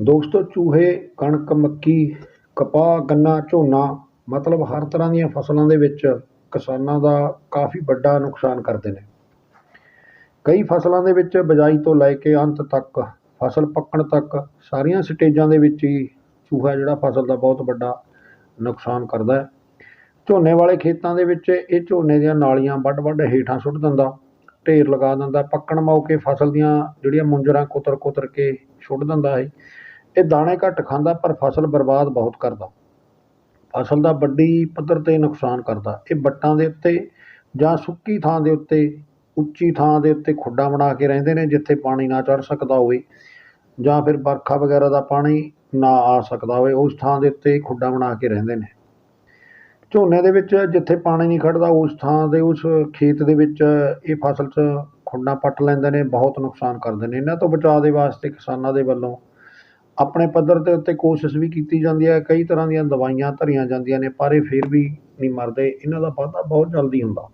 ਦੋਸਤੋ, ਚੂਹੇ, ਕਣਕ, ਮੱਕੀ, ਕਪਾਹ, ਗੰਨਾ, ਝੋਨਾ, ਮਤਲਬ ਹਰ ਤਰ੍ਹਾਂ ਦੀਆਂ ਫਸਲਾਂ ਦੇ ਵਿੱਚ ਕਿਸਾਨਾਂ ਦਾ ਕਾਫੀ ਵੱਡਾ ਨੁਕਸਾਨ ਕਰਦੇ ਨੇ। ਕਈ ਫਸਲਾਂ ਦੇ ਵਿੱਚ ਬਿਜਾਈ ਤੋਂ ਲੈ ਕੇ ਅੰਤ ਤੱਕ, ਫਸਲ ਪੱਕਣ ਤੱਕ ਸਾਰੀਆਂ ਸਟੇਜਾਂ ਦੇ ਵਿੱਚ ਹੀ ਚੂਹਾ ਜਿਹੜਾ ਫਸਲ ਦਾ ਬਹੁਤ ਵੱਡਾ ਨੁਕਸਾਨ ਕਰਦਾ ਹੈ। ਝੋਨੇ ਵਾਲੇ ਖੇਤਾਂ ਦੇ ਵਿੱਚ ਇਹ ਝੋਨੇ ਦੀਆਂ ਨਾਲੀਆਂ ਵੱਢ ਵੱਢ ਹੇਠਾਂ ਸੁੱਟ ਦਿੰਦਾ, ਢੇਰ ਲਗਾ ਦਿੰਦਾ, ਪੱਕਣ ਮੌਕੇ ਫਸਲ ਦੀਆਂ ਜਿਹੜੀਆਂ ਮੁੰਜਰਾਂ ਕੁਤਰ ਕੁਤਰ ਕੇ ਸੁੱਟ ਦਿੰਦਾ ਹੈ। ਇਹ ਦਾਣੇ ਘੱਟ ਖਾਂਦਾ, ਪਰ ਫਸਲ ਬਰਬਾਦ ਬਹੁਤ ਕਰਦਾ। ਫਸਲ ਦਾ ਵੱਡੀ ਪੱਧਰ 'ਤੇ ਨੁਕਸਾਨ ਕਰਦਾ। ਇਹ ਵੱਟਾਂ ਦੇ ਉੱਤੇ ਜਾਂ ਸੁੱਕੀ ਥਾਂ ਦੇ ਉੱਤੇ, ਉੱਚੀ ਥਾਂ ਦੇ ਉੱਤੇ ਖੁੱਡਾਂ ਬਣਾ ਕੇ ਰਹਿੰਦੇ ਨੇ, ਜਿੱਥੇ ਪਾਣੀ ਨਾ ਚੜ ਸਕਦਾ ਹੋਵੇ ਜਾਂ ਫਿਰ ਵਰਖਾ ਵਗੈਰਾ ਦਾ ਪਾਣੀ ਨਾ ਆ ਸਕਦਾ ਹੋਵੇ, ਉਸ ਥਾਂ ਦੇ ਉੱਤੇ ਖੁੱਡਾਂ ਬਣਾ ਕੇ ਰਹਿੰਦੇ ਨੇ। ਝੋਨੇ ਦੇ ਵਿੱਚ ਜਿੱਥੇ ਪਾਣੀ ਨਹੀਂ ਖੜਦਾ ਉਸ ਥਾਂ ਦੇ, ਉਸ ਖੇਤ ਦੇ ਵਿੱਚ ਇਹ ਫਸਲ 'ਚ ਖੁੱਡਾਂ ਪੱਟ ਲੈਂਦੇ ਨੇ, ਬਹੁਤ ਨੁਕਸਾਨ ਕਰਦੇ ਨੇ। ਇਹਨਾਂ ਤੋਂ ਬਚਾਅ ਦੇ ਵਾਸਤੇ ਕਿਸਾਨਾਂ ਦੇ ਵੱਲੋਂ ਆਪਣੇ ਪੱਧਰ ਦੇ ਉੱਤੇ ਕੋਸ਼ਿਸ਼ ਵੀ ਕੀਤੀ ਜਾਂਦੀ ਹੈ, ਕਈ ਤਰ੍ਹਾਂ ਦੀਆਂ ਦਵਾਈਆਂ ਧਰੀਆਂ ਜਾਂਦੀਆਂ ਨੇ, ਪਰ ਇਹ ਫਿਰ ਵੀ ਨਹੀਂ ਮਰਦੇ, ਇਹਨਾਂ ਦਾ ਵਾਧਾ ਬਹੁਤ ਜਲਦੀ ਹੁੰਦਾ।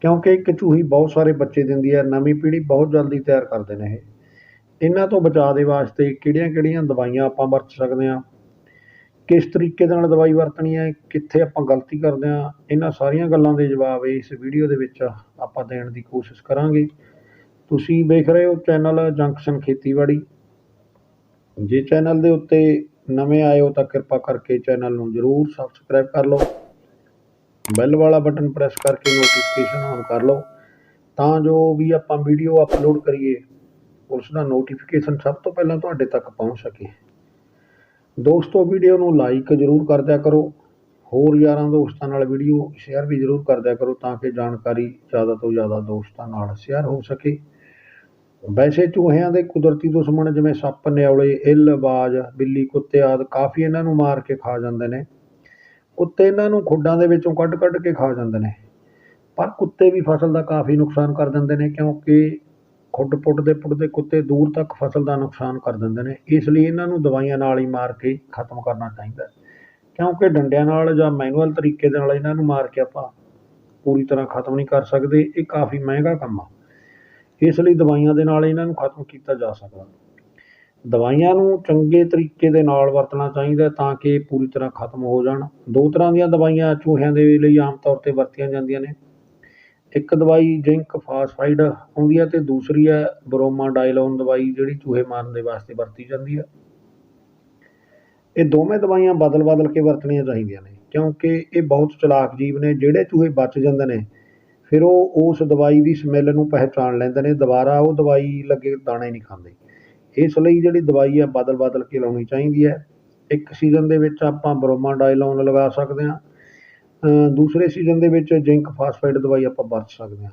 ਕਿਉਂਕਿ ਇੱਕ ਚੂਹੀ ਬਹੁਤ ਸਾਰੇ ਬੱਚੇ ਦਿੰਦੀ ਹੈ, ਨਵੀਂ ਪੀੜ੍ਹੀ ਬਹੁਤ ਜਲਦੀ ਤਿਆਰ ਕਰਦੇ ਨੇ ਇਹ। ਇਹਨਾਂ ਤੋਂ ਬਚਾਅ ਦੇ ਵਾਸਤੇ ਕਿਹੜੀਆਂ ਕਿਹੜੀਆਂ ਦਵਾਈਆਂ ਆਪਾਂ ਵਰਤ ਸਕਦੇ ਹਾਂ? ਕਿਸ ਤਰੀਕੇ ਦੇ ਨਾਲ ਦਵਾਈ ਵਰਤਣੀ ਹੈ? ਕਿੱਥੇ ਆਪਾਂ ਗਲਤੀ ਕਰਦੇ ਹਾਂ? ਇਹਨਾਂ ਸਾਰੀਆਂ ਗੱਲਾਂ ਦੇ ਜਵਾਬ ਇਸ ਵੀਡੀਓ ਦੇ ਵਿੱਚ ਆਪਾਂ ਦੇਣ ਦੀ ਕੋਸ਼ਿਸ਼ ਕਰਾਂਗੇ। ਤੁਸੀਂ ਵੇਖ ਰਹੇ ਹੋ ਚੈਨਲ ਜੰਕਸ਼ਨ ਖੇਤੀਬਾੜੀ। ਜੇ ਚੈਨਲ ਦੇ ਉੱਤੇ ਨਵੇਂ ਆਏ ਹੋ ਤਾਂ ਕਿਰਪਾ ਕਰਕੇ ਚੈਨਲ ਨੂੰ ਜ਼ਰੂਰ ਸਬਸਕ੍ਰਾਈਬ ਕਰ ਲਓ। ਬੈਲ ਵਾਲਾ ਬਟਨ ਪ੍ਰੈਸ ਕਰਕੇ ਨੋਟੀਫਿਕੇਸ਼ਨ ਔਨ ਕਰ ਲਓ। ਤਾਂ ਜੋ ਵੀ ਆਪਾਂ ਵੀਡੀਓ ਅਪਲੋਡ ਕਰੀਏ, ਉਸ ਦਾ ਨੋਟੀਫਿਕੇਸ਼ਨ ਸਭ ਤੋਂ ਪਹਿਲਾਂ ਤੁਹਾਡੇ ਤੱਕ ਪਹੁੰਚ ਸਕੇ। ਦੋਸਤੋ ਵੀਡੀਓ ਨੂੰ ਲਾਈਕ ਜ਼ਰੂਰ ਕਰ ਦਿਆ ਕਰੋ। ਹੋਰ ਯਾਰਾਂ ਦੋਸਤਾਂ ਨਾਲ ਵੀਡੀਓ ਸ਼ੇਅਰ ਵੀ ਜ਼ਰੂਰ ਕਰ ਦਿਆ ਕਰੋ ਤਾਂ ਕਿ ਜਾਣਕਾਰੀ ਜ਼ਿਆਦਾ ਤੋਂ ਜ਼ਿਆਦਾ ਦੋਸਤਾਂ ਨਾਲ ਸ਼ੇਅਰ ਹੋ ਸਕੇ। ਵੈਸੇ ਚੂਹਿਆਂ ਦੇ ਕੁਦਰਤੀ ਦੁਸ਼ਮਣ ਜਿਵੇਂ ਸੱਪ ਨਿਉਲੇ ਇੱਲ, ਬਾਜ, ਬਿੱਲੀ, ਕੁੱਤੇ ਆਦਿ ਕਾਫੀ ਇਹਨਾਂ ਨੂੰ ਮਾਰ ਕੇ ਖਾ ਜਾਂਦੇ ਨੇ। ਕੁੱਤੇ ਇਹਨਾਂ ਨੂੰ ਖੁੱਡਾਂ ਦੇ ਵਿੱਚੋਂ ਕੱਢ ਕੱਢ ਕੇ ਖਾ ਜਾਂਦੇ ਨੇ। ਪਰ ਕੁੱਤੇ ਵੀ ਫਸਲ ਦਾ ਕਾਫੀ ਨੁਕਸਾਨ ਕਰ ਦਿੰਦੇ ਨੇ ਕਿਉਂਕਿ ਖੁੱਡ ਪੁੱਟਦੇ ਪੁੱਟਦੇ ਕੁੱਤੇ ਦੂਰ ਤੱਕ ਫਸਲ ਦਾ ਨੁਕਸਾਨ ਕਰ ਦਿੰਦੇ ਨੇ। ਇਸ ਲਈ ਇਹਨਾਂ ਨੂੰ ਦਵਾਈਆਂ ਨਾਲ ਹੀ ਮਾਰ ਕੇ ਖਤਮ ਕਰਨਾ ਚਾਹੀਦਾ ਕਿਉਂਕਿ ਡੰਡਿਆਂ ਨਾਲ ਜਾਂ ਮੈਨੂਅਲ ਤਰੀਕੇ ਦੇ ਨਾਲ ਇਹਨਾਂ ਨੂੰ ਮਾਰ ਕੇ ਆਪਾਂ ਪੂਰੀ ਤਰ੍ਹਾਂ ਖਤਮ ਨਹੀਂ ਕਰ ਸਕਦੇ। ਇਹ ਕਾਫੀ ਮਹਿੰਗਾ ਕੰਮ ਆ। ਇਸ ਲਈ ਦਵਾਈਆਂ ਦੇ ਨਾਲ ਇਹਨਾਂ ਨੂੰ ਖਤਮ ਕੀਤਾ ਜਾ ਸਕਦਾ। ਦਵਾਈਆਂ ਨੂੰ ਚੰਗੇ ਤਰੀਕੇ ਦੇ ਨਾਲ ਵਰਤਣਾ ਚਾਹੀਦਾ ਤਾਂ ਕਿ ਇਹ ਪੂਰੀ ਤਰ੍ਹਾਂ ਖਤਮ ਹੋ ਜਾਣ। ਦੋ ਤਰ੍ਹਾਂ ਦੀਆਂ ਦਵਾਈਆਂ ਚੂਹਿਆਂ ਦੇ ਲਈ ਆਮ ਤੌਰ 'ਤੇ ਵਰਤੀਆਂ ਜਾਂਦੀਆਂ ਨੇ। ਇੱਕ ਦਵਾਈ ਜ਼ਿੰਕ ਫਾਸਫਾਈਡ ਹੁੰਦੀ ਹੈ ਤੇ ਦੂਸਰੀ ਹੈ ਬਰੋਮਾਡਾਈਲੋਨ ਦਵਾਈ ਜਿਹੜੀ ਚੂਹੇ ਮਾਰਨ ਦੇ ਵਾਸਤੇ ਵਰਤੀ ਜਾਂਦੀ ਹੈ। ਇਹ ਦੋਵੇਂ ਦਵਾਈਆਂ ਬਦਲ ਬਦਲ ਕੇ ਵਰਤਣੀਆਂ ਚਾਹੀਦੀਆਂ ਨੇ ਕਿਉਂਕਿ ਇਹ ਬਹੁਤ ਚਲਾਕ ਜੀਵ ਨੇ, ਜਿਹੜੇ ਚੂਹੇ ਬਚ ਜਾਂਦੇ ਨੇ ਫਿਰ ਉਹ ਉਸ ਦਵਾਈ ਦੀ ਸਮੈਲ ਨੂੰ ਪਹਿਚਾਣ ਲੈਂਦੇ ਨੇ, ਦੁਬਾਰਾ ਉਹ ਦਵਾਈ ਲੱਗੇ ਦਾਣੇ ਨਹੀਂ ਖਾਂਦੇ। ਇਸ ਲਈ ਜਿਹੜੀ ਦਵਾਈ ਹੈ ਬਦਲ ਬਦਲ ਕੇ ਲਾਉਣੀ ਚਾਹੀਦੀ ਹੈ। ਇੱਕ ਸੀਜ਼ਨ ਦੇ ਵਿੱਚ ਆਪਾਂ ਬਰੋਮਾਡਾਈਲੋਨ ਲਗਾ ਸਕਦੇ ਹਾਂ। ਦੂਸਰੇ ਸੀਜ਼ਨ ਦੇ ਵਿੱਚ ਜ਼ਿੰਕ ਫਾਸਫਾਈਡ ਦਵਾਈ ਆਪਾਂ ਵਰਤ ਸਕਦੇ ਹਾਂ।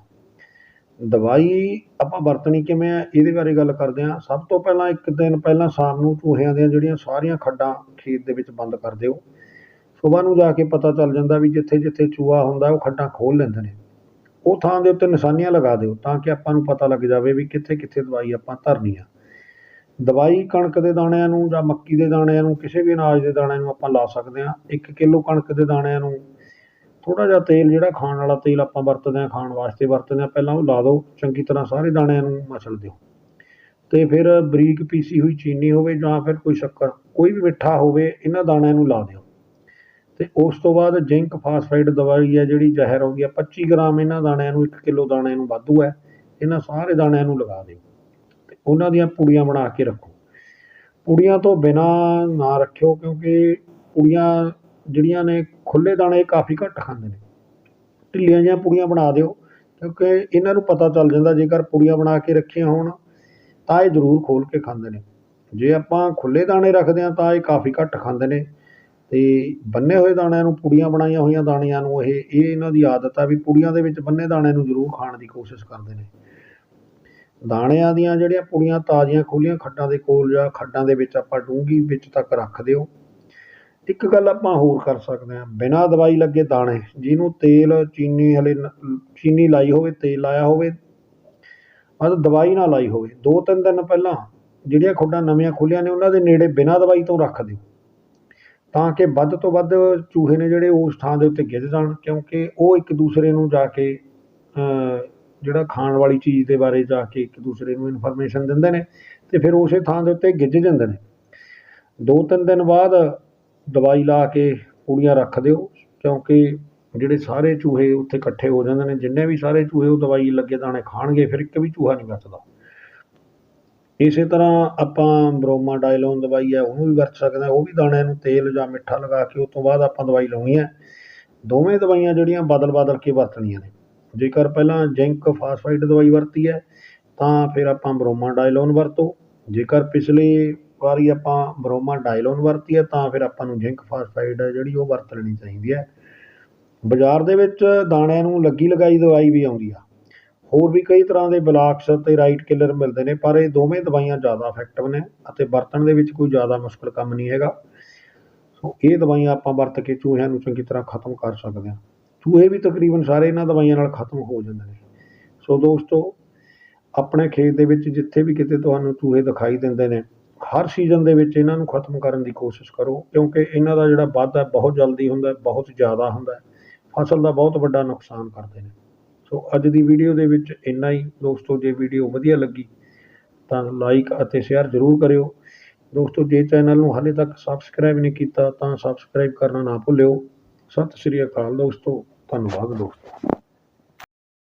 ਦਵਾਈ ਆਪਾਂ ਵਰਤਣੀ ਕਿਵੇਂ ਹੈ ਇਹਦੇ ਬਾਰੇ ਗੱਲ ਕਰਦੇ ਹਾਂ। ਸਭ ਤੋਂ ਪਹਿਲਾਂ ਇੱਕ ਦਿਨ ਪਹਿਲਾਂ ਸ਼ਾਮ ਨੂੰ ਚੂਹਿਆਂ ਦੀਆਂ ਜਿਹੜੀਆਂ ਸਾਰੀਆਂ ਖੱਡਾਂ ਖੇਤ ਦੇ ਵਿੱਚ ਬੰਦ ਕਰ ਦਿਓ। ਸਵੇਰ ਨੂੰ ਜਾ ਕੇ ਪਤਾ ਚੱਲ ਜਾਂਦਾ ਵੀ ਜਿੱਥੇ ਜਿੱਥੇ ਚੂਹਾ ਹੁੰਦਾ, ਉਹ ਖੱਡਾਂ ਖੋਲ ਲੈਂਦੇ ਨੇ। ਉਹ ਥਾਂ ਦੇ ਉੱਤੇ ਨਿਸ਼ਾਨੀਆਂ ਲਗਾ ਦਿਓ ਤਾਂ ਕਿ ਆਪਾਂ ਨੂੰ ਪਤਾ ਲੱਗ ਜਾਵੇ ਵੀ ਕਿੱਥੇ ਕਿੱਥੇ ਦਵਾਈ ਆਪਾਂ ਧਰਨੀ ਆ। ਦਵਾਈ ਕਣਕ ਦੇ ਦਾਣਿਆਂ ਨੂੰ ਜਾਂ ਮੱਕੀ ਦੇ ਦਾਣਿਆਂ ਨੂੰ, ਕਿਸੇ ਵੀ ਅਨਾਜ ਦੇ ਦਾਣਿਆਂ ਨੂੰ ਆਪਾਂ ਲਾ ਸਕਦੇ ਹਾਂ। ਇੱਕ ਕਿਲੋ ਕਣਕ ਦੇ ਦਾਣਿਆਂ ਨੂੰ ਥੋੜ੍ਹਾ ਜਿਹਾ ਤੇਲ ਜਿਹੜਾ ਖਾਣ ਵਾਲਾ ਤੇਲ ਆਪਾਂ ਵਰਤਦੇ ਹਾਂ, ਖਾਣ ਵਾਸਤੇ ਵਰਤਦੇ ਹਾਂ, ਪਹਿਲਾਂ ਉਹ ਲਾ ਦਿਓ, ਚੰਗੀ ਤਰ੍ਹਾਂ ਸਾਰੇ ਦਾਣਿਆਂ ਨੂੰ ਮਸਲ ਦਿਓ। ਅਤੇ ਫਿਰ ਬਰੀਕ ਪੀਸੀ ਹੋਈ ਚੀਨੀ ਹੋਵੇ ਜਾਂ ਫਿਰ ਕੋਈ ਸ਼ੱਕਰ, ਕੋਈ ਵੀ ਮਿੱਠਾ ਹੋਵੇ, ਇਹਨਾਂ ਦਾਣਿਆਂ ਨੂੰ ਲਾ ਦਿਓ। ਅਤੇ ਉਸ ਤੋਂ ਬਾਅਦ ਜ਼ਿੰਕ ਫਾਸਫਾਈਡ ਦਵਾਈ ਹੈ ਜਿਹੜੀ ਜ਼ਹਿਰ ਆਉਂਦੀ ਹੈ 25 ਗ੍ਰਾਮ ਇਹਨਾਂ ਦਾਣਿਆਂ ਨੂੰ, ਇੱਕ ਕਿਲੋ ਦਾਣਿਆਂ ਨੂੰ ਵਾਧੂ ਹੈ। ਇਹਨਾਂ ਸਾਰੇ ਦਾਣਿਆਂ ਨੂੰ ਲਗਾ ਦਿਓ। ਅਤੇ ਉਹਨਾਂ ਦੀਆਂ ਪੁੜੀਆਂ ਬਣਾ ਕੇ ਰੱਖੋ। ਪੁੜੀਆਂ ਤੋਂ ਬਿਨਾਂ ਨਾ ਰੱਖਿਓ ਕਿਉਂਕਿ ਪੁੜੀਆਂ ਜਿਹੜੀਆਂ ਨੇ, ਖੁੱਲ੍ਹੇ ਦਾਣੇ ਕਾਫੀ ਘੱਟ ਖਾਂਦੇ ਨੇ। ਢਿੱਲੀਆਂ ਜਿਹੀਆਂ ਪੁੜੀਆਂ ਬਣਾ ਦਿਓ, ਕਿਉਂਕਿ ਇਹਨਾਂ ਨੂੰ ਪਤਾ ਚੱਲ ਜਾਂਦਾ ਜੇਕਰ ਪੁੜੀਆਂ ਬਣਾ ਕੇ ਰੱਖੀਆਂ ਹੋਣ, ਤਾਂ ਇਹ ਜ਼ਰੂਰ ਖੋਲ੍ਹ ਕੇ ਖਾਂਦੇ ਨੇ। ਜੇ ਆਪਾਂ ਖੁੱਲ੍ਹੇ ਦਾਣੇ ਰੱਖਦੇ ਹਾਂ, ਤਾਂ ਇਹ ਕਾਫੀ ਘੱਟ ਖਾਂਦੇ ਨੇ। ਅਤੇ ਬੰਨੇ ਹੋਏ ਦਾਣਿਆਂ ਨੂੰ ਪੁੜੀਆਂ ਬਣਾਈਆਂ ਹੋਈਆਂ ਦਾਣਿਆਂ ਨੂੰ ਇਹ ਇਹ ਇਹਨਾਂ ਦੀ ਆਦਤ ਆ ਵੀ ਪੁੜੀਆਂ ਦੇ ਵਿੱਚ ਬੰਨੇ ਦਾਣਿਆਂ ਨੂੰ ਜ਼ਰੂਰ ਖਾਣ ਦੀ ਕੋਸ਼ਿਸ਼ ਕਰਦੇ ਨੇ। ਦਾਣਿਆਂ ਦੀਆਂ ਜਿਹੜੀਆਂ ਪੁੜੀਆਂ ਤਾਜ਼ੀਆਂ ਖੁੱਲ੍ਹੀਆਂ ਖੱਡਾਂ ਦੇ ਕੋਲ ਜਾਂ ਖੱਡਾਂ ਦੇ ਵਿੱਚ ਆਪਾਂ ਡੂੰਘੀ ਵਿੱਚ ਤੱਕ ਰੱਖ ਦਿਓ। ਇੱਕ ਗੱਲ ਆਪਾਂ ਹੋਰ ਕਰ ਸਕਦੇ ਹਾਂ। ਬਿਨਾਂ ਦਵਾਈ ਲੱਗੇ ਦਾਣੇ, ਜਿਹਨੂੰ ਤੇਲ, ਚੀਨੀ ਹਲੇ ਚੀਨੀ ਲਾਈ ਹੋਵੇ, ਤੇਲ ਲਾਇਆ ਹੋਵੇ ਮਤਲਬ ਦਵਾਈ ਨਾ ਲਾਈ ਹੋਵੇ। ਦੋ ਤਿੰਨ ਦਿਨ ਪਹਿਲਾਂ ਜਿਹੜੀਆਂ ਖੁੱਡਾਂ ਨਵੀਆਂ ਖੁੱਲ੍ਹੀਆਂ ਨੇ, ਉਹਨਾਂ ਦੇ ਨੇੜੇ ਬਿਨਾਂ ਦਵਾਈ ਤੋਂ ਰੱਖ ਦਿਓ। ਤਾਂ ਕਿ ਵੱਧ ਤੋਂ ਵੱਧ ਚੂਹੇ ਨੇ ਜਿਹੜੇ ਉਸ ਥਾਂ ਦੇ ਉੱਤੇ ਗਿੱਝ ਜਾਣ, ਕਿਉਂਕਿ ਉਹ ਇੱਕ ਦੂਸਰੇ ਨੂੰ ਜਾ ਕੇ ਜਿਹੜਾ ਖਾਣ ਵਾਲੀ ਚੀਜ਼ ਦੇ ਬਾਰੇ ਜਾ ਕੇ ਇੱਕ ਦੂਸਰੇ ਨੂੰ ਇਨਫੋਰਮੇਸ਼ਨ ਦਿੰਦੇ ਨੇ ਅਤੇ ਫਿਰ ਉਸੇ ਥਾਂ ਦੇ ਉੱਤੇ ਗਿੱਝ ਜਾਂਦੇ ਨੇ। ਦੋ ਤਿੰਨ ਦਿਨ ਬਾਅਦ ਦਵਾਈ ਲਾ ਕੇ ਪੂੜੀਆਂ ਰੱਖ ਦਿਓ, ਕਿਉਂਕਿ ਜਿਹੜੇ ਸਾਰੇ ਚੂਹੇ ਉੱਥੇ ਇਕੱਠੇ ਹੋ ਜਾਂਦੇ ਨੇ, ਜਿੰਨੇ ਵੀ ਸਾਰੇ ਚੂਹੇ ਉਹ ਦਵਾਈ ਲੱਗੇ ਦਾਣੇ ਖਾਣਗੇ, ਫਿਰ ਇੱਕ ਵੀ ਚੂਹਾ ਨਹੀਂ ਬਚਦਾ। ਇਸੇ ਤਰ੍ਹਾਂ ਆਪਾਂ ਬਰੋਮਾ ਡਾਇਲੋਨ ਦਵਾਈ ਹੈ, ਉਹਨੂੰ ਵੀ ਵਰਤ ਸਕਦੇ ਹਾਂ, ਉਹ ਵੀ ਦਾਣਿਆਂ ਨੂੰ ਤੇਲ ਜਾਂ ਮਿੱਠਾ ਲਗਾ ਕੇ ਉਹ ਤੋਂ ਬਾਅਦ ਆਪਾਂ ਦਵਾਈ ਲਾਉਣੀ ਹੈ। ਦੋਵੇਂ ਦਵਾਈਆਂ ਜਿਹੜੀਆਂ ਬਦਲ ਬਦਲ ਕੇ ਵਰਤਣੀਆਂ ਨੇ। ਜੇਕਰ ਪਹਿਲਾਂ ਜ਼ਿੰਕ ਫਾਸਫਾਈਡ ਦਵਾਈ ਵਰਤੀ ਹੈ, ਤਾਂ ਫਿਰ ਆਪਾਂ ਬਰੋਮਾ ਡਾਇਲੋਨ ਵਰਤੋ। ਜੇਕਰ ਪਿਛਲੇ ਵਾਰੀ ਆਪਾਂ ਬਰੋਮਾ ਡਾਇਲੋਨ ਵਰਤੀ ਹੈ, ਤਾਂ ਫਿਰ ਆਪਾਂ ਨੂੰ ਜ਼ਿੰਕ ਫਾਸਫਾਈਡ ਜਿਹੜੀ ਉਹ ਵਰਤ ਲੈਣੀ ਚਾਹੀਦੀ ਹੈ। ਬਾਜ਼ਾਰ ਦੇ ਵਿੱਚ ਦਾਣਿਆਂ ਨੂੰ ਲੱਗੀ ਲਗਾਈ ਦਵਾਈ ਵੀ ਆਉਂਦੀ ਆ। ਹੋਰ ਵੀ ਕਈ ਤਰ੍ਹਾਂ ਦੇ ਬਲਾਕਸ ਅਤੇ ਰਾਈਟ ਕਿਲਰ ਮਿਲਦੇ ਨੇ, ਪਰ ਇਹ ਦੋਵੇਂ ਦਵਾਈਆਂ ਜ਼ਿਆਦਾ ਇਫੈਕਟਿਵ ਨੇ ਅਤੇ ਵਰਤਣ ਦੇ ਵਿੱਚ ਕੋਈ ਜ਼ਿਆਦਾ ਮੁਸ਼ਕਲ ਕੰਮ ਨਹੀਂ ਹੈਗਾ। ਸੋ ਇਹ ਦਵਾਈਆਂ ਆਪਾਂ ਵਰਤ ਕੇ ਚੂਹਿਆਂ ਨੂੰ ਚੰਗੀ ਤਰ੍ਹਾਂ ਖਤਮ ਕਰ ਸਕਦੇ ਹਾਂ। ਚੂਹੇ ਵੀ ਤਕਰੀਬਨ ਸਾਰੇ ਇਹਨਾਂ ਦਵਾਈਆਂ ਨਾਲ ਖਤਮ ਹੋ ਜਾਂਦੇ ਨੇ। ਸੋ ਦੋਸਤੋ, ਆਪਣੇ ਖੇਤ ਦੇ ਵਿੱਚ ਜਿੱਥੇ ਵੀ ਕਿਤੇ ਤੁਹਾਨੂੰ ਚੂਹੇ ਦਿਖਾਈ ਦਿੰਦੇ ਨੇ, ਹਰ ਸੀਜ਼ਨ ਦੇ ਵਿੱਚ ਇਹਨਾਂ ਨੂੰ ਖਤਮ ਕਰਨ ਦੀ ਕੋਸ਼ਿਸ਼ ਕਰੋ, ਕਿਉਂਕਿ ਇਹਨਾਂ ਦਾ ਜਿਹੜਾ ਵਾਧਾ ਬਹੁਤ ਜਲਦੀ ਹੁੰਦਾ ਬਹੁਤ ਜ਼ਿਆਦਾ ਹੁੰਦਾ ਫਸਲ ਦਾ ਬਹੁਤ ਵੱਡਾ ਨੁਕਸਾਨ ਕਰਦੇ ਨੇ। ਸੋ ਅੱਜ ਦੀ ਵੀਡੀਓ ਦੇ ਵਿੱਚ ਇੰਨਾ ਹੀ। ਦੋਸਤੋ, ਜੇ ਵੀਡੀਓ ਵਧੀਆ ਲੱਗੀ ਤਾਂ ਲਾਈਕ ਅਤੇ ਸ਼ੇਅਰ ਜ਼ਰੂਰ ਕਰਿਓ। ਦੋਸਤੋ, ਜੇ ਚੈਨਲ ਨੂੰ ਹਾਲੇ ਤੱਕ ਸਬਸਕ੍ਰਾਈਬ ਨਹੀਂ ਕੀਤਾ ਤਾਂ ਸਬਸਕ੍ਰਾਈਬ ਕਰਨਾ ਨਾ ਭੁੱਲਿਓ। ਸਤਿ ਸ਼੍ਰੀ ਅਕਾਲ ਦੋਸਤੋ, ਧੰਨਵਾਦ ਦੋਸਤੋ।